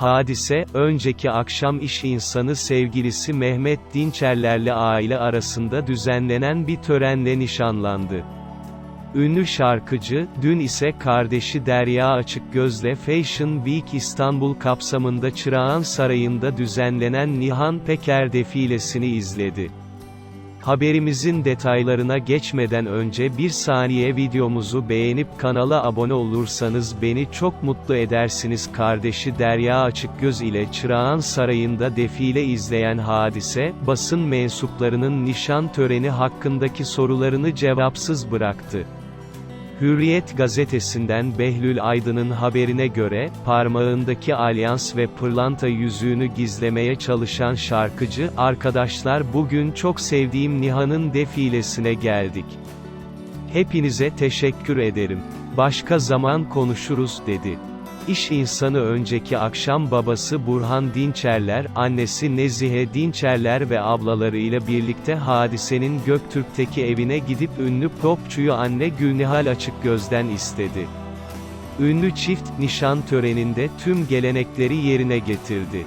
Hadise, önceki akşam iş insanı sevgilisi Mehmet Dinçerlerle aile arasında düzenlenen bir törenle nişanlandı. Ünlü şarkıcı, dün ise kardeşi Derya Açıkgöz'le Fashion Week İstanbul kapsamında Çırağan Sarayı'nda düzenlenen Nihan Peker defilesini izledi. Haberimizin detaylarına geçmeden önce bir saniye videomuzu beğenip kanala abone olursanız beni çok mutlu edersiniz. Kardeşi Derya Açıkgöz ile Çırağan Sarayı'nda defile izleyen hadise, basın mensuplarının nişan töreni hakkındaki sorularını cevapsız bıraktı. Hürriyet gazetesinden Behlül Aydın'ın haberine göre, parmağındaki alyans ve pırlanta yüzüğünü gizlemeye çalışan şarkıcı, arkadaşlar bugün çok sevdiğim Nihan'ın defilesine geldik. Hepinize teşekkür ederim. Başka zaman konuşuruz dedi. İş insanı önceki akşam babası Burhan Dinçerler, annesi Nezihe Dinçerler ve ablalarıyla birlikte hadisenin Göktürk'teki evine gidip ünlü popçuyu anne Gülnihal Açıkgöz'den istedi. Ünlü çift, nişan töreninde tüm gelenekleri yerine getirdi.